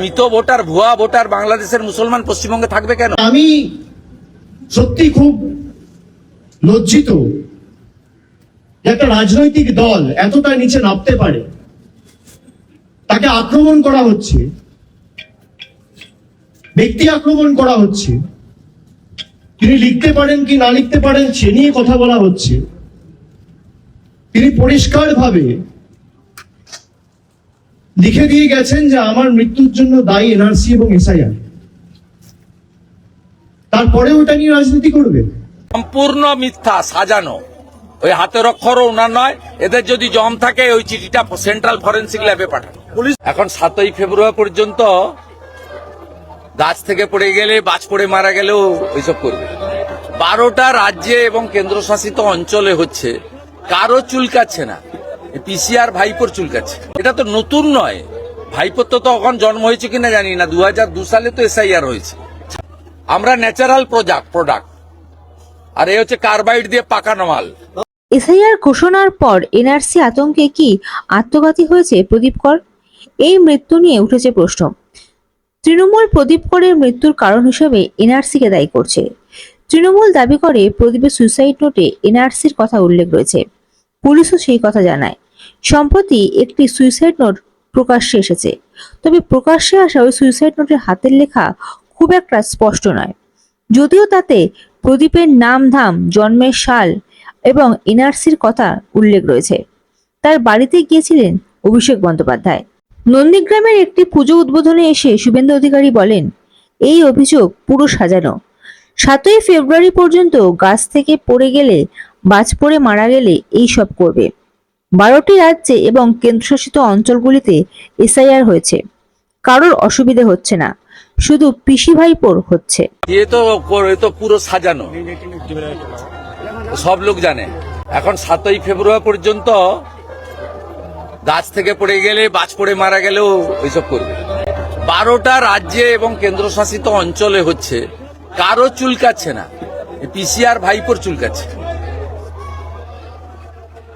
মৃত ভোটার, ভুয়া ভোটার বাংলাদেশের মুসলমান পশ্চিমবঙ্গে থাকবে কেন? আমি সত্যি খুব লজ্জিত একটা রাজনৈতিক দল এতটা নিচে নামতে পারে, তাকে আক্রমণ করা হচ্ছে, ব্যক্তি আক্রমণ করা হচ্ছে, তিনি লিখতে পারেন কি না লিখতে পারেন সে নিয়ে কথা বলা হচ্ছে, তিনি পরিষ্কারভাবে লিখে দিয়ে গেছেন যে আমার মৃত্যুর জন্য দায়ী এনআরসি এবং এসআইআর। তারপরে ওটা নিয়ে রাজনীতি করবে? সম্পূর্ণ মিথ্যা, সাজানো। ওই হাতের অক্ষরও ওনার নয়, এদের যদি জম থাকে, ওই চিঠিটা সেন্ট্রাল ফরেন্সিক ল্যাবে পাঠানো। পুলিশ এখন সাতই ফেব্রুয়ারি পর্যন্ত গাছ থেকে পড়ে গেলে, বাজ পড়ে মারা গেলেও ওইসব করবে। বারোটা রাজ্যে এবং কেন্দ্রশাসিত অঞ্চলে হচ্ছে, কারও চুলকাচ্ছে না। পিসিআর ভাইপোর চুলকাচ্ছে এটা তো নতুন নয়। ভাইপোর তো তখন জন্ম হয়েছে কিনা জানি না। দু হাজার দু সালে তো এসআইআর হয়েছে। আমরা ন্যাচারাল প্রোডাক্ট প্রোডাক্ট। আর এই হচ্ছে কার্বাইড দিয়ে পাকানো মাল এসআইআর ঘোষণার পর এনআরসি আতঙ্কে কি আত্মঘাতী হয়েছে প্রদীপ কর? এই মৃত্যু নিয়ে উঠেছে প্রশ্ন। তৃণমূল প্রদীপ করের মৃত্যুর কারণ হিসেবে এনআরসিকে দায়ী করছে। তৃণমূল দাবি করে প্রদীপের সুইসাইড নোটে এনআরসির কথা উল্লেখ রয়েছে। পুলিশও সেই কথা জানায়। সম্প্রতি একটি সুইসাইড নোট প্রকাশ্যে এসেছে। তবে প্রকাশ্যে আসা ওই সুইসাইড নোটের হাতের লেখা খুব একটা স্পষ্ট নয়। যদিও তাতে প্রদীপের নাম ধাম, জন্মের সাল এবং এনআরসির কথা উল্লেখ রয়েছে। তার বাড়িতে গিয়েছিলেন অভিষেক বন্দ্যোপাধ্যায়। নন্দীগ্রামের একটি পুজো উদ্বোধনে এসে শুভেন্দু অধিকারী বলেন, এই অভিযোগ পুরো সাজানো। সাতই ফেব্রুয়ারি পর্যন্ত গাছ থেকে পড়ে গেলে, বাজ পড়ে মারা গেলে এই সব করবে। বারোটি রাজ্যে এবং কেন্দ্রশাসিত অঞ্চলগুলিতে এসআইআর হয়েছে। কারোর অসুবিধে হচ্ছে না। শুধু পিসি ভাইপোর হচ্ছে। এ তো তো পুরো সাজানো। সব লোক জানে। এখন সাতই ফেব্রুয়ারি পর্যন্ত গাছ থেকে পড়ে গেলে, বাজ পড়ে মারা গেলেও ওইসব করবে। বারোটা রাজ্যে এবং কেন্দ্রশাসিত অঞ্চলে হচ্ছে। কারও চুলকাচ্ছে না। পিসিআর ভাইপোর চুলকাচ্ছে।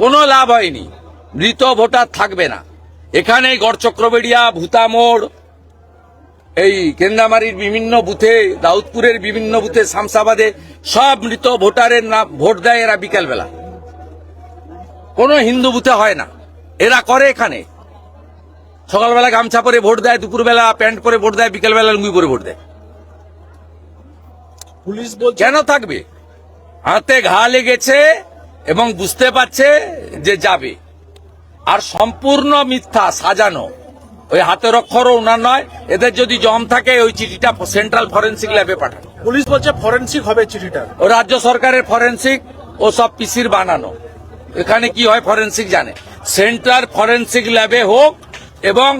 কোনো লাভ হয়নি। মৃত ভোটার থাকবে না। এখানে গড়চক্রবেড়িয়া ভূতামোড় এই কেন্দামারির বিভিন্ন বুথে দাউদপুরের বিভিন্ন বুথে শামসাবাদে সব মৃত ভোটারের নাম ভোট দেয় এরা বিকেলবেলা। কোনো হিন্দু বুথে হয় না। এরা করে এখানে। সকালবেলা গামছা পরে ভোট দেয় দুপুরবেলা প্যান্ট পরে ভোট দেয় বিকেলবেলা লুঙ্গি পরে ভোট দেয়। পুলিশ কেন থাকবে? হাতে ঘা লেগেছে এবং বুঝতে পারছে যে যাবে। আর সম্পূর্ণ মিথ্যা সাজানো। ওই হাতের অক্ষরও ওনার নয় এদের যদি জম থাকে ওই চিঠিটা সেন্ট্রাল ফরেন্সিক ল্যাবে পাঠানো। পুলিশ বলছে ফরেন্সিক হবে চিঠিটা। ও রাজ্য সরকারের ফরেন্সিক ও সব পিসির বানানো। এখানে কি হয় ফরেন্সিক জানে। সেন্ট্রাল ফরেন্সিক ল্যাবে হোক এবং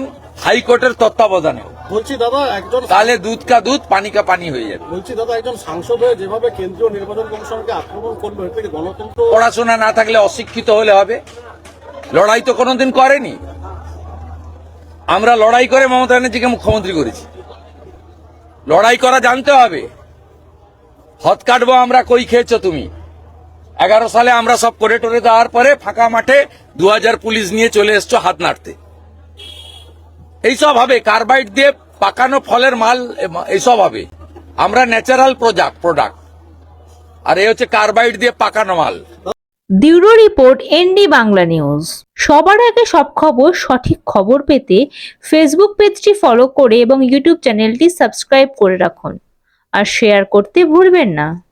হাইকোর্টের তত্ত্বাবধানে হোক। বলছি দাদা একজন তাহলে দুধ কা দুধ পানি কা পানি হয়ে যাবে। বলছি দাদা একজন সাংসদ হয়ে যেভাবে কেন্দ্রীয় নির্বাচন কমিশনকে আক্রমণ করবে এর থেকে গণতন্ত্র পড়াশোনা না থাকলে অশিক্ষিত হলে হবে। লড়াই তো কোনোদিন করেনি। আমরা লড়াই করে মমতা ব্যানার্জিকে মুখ্যমন্ত্রী করেছি। লড়াই করা জানতে হবে। হত কাটবো আমরা কই খেয়েছো তুমি? এগারো সালে আমরা সব করে টরে দেওয়ার পরে ফাঁকা মাঠে দু হাজার পুলিশ নিয়ে চলে এসছো হাত নাড়তে। এইসব হবে। কার্বাইড দিয়ে পাকানো ফলের মাল এ- এইসব হবে। আমরা ন্যাচারাল প্রোডাক্ট প্রোডাক্ট আর এই হচ্ছে কার্বাইড দিয়ে পাকানো মাল। Bureau report ND Bangla news. সবার আগে সব খবর, সঠিক খবর পেতে ফেসবুক পেজটি ফলো করে এবং ইউটিউব চ্যানেলটি সাবস্ক্রাইব করে রাখুন। আর শেয়ার করতে ভুলবেন না।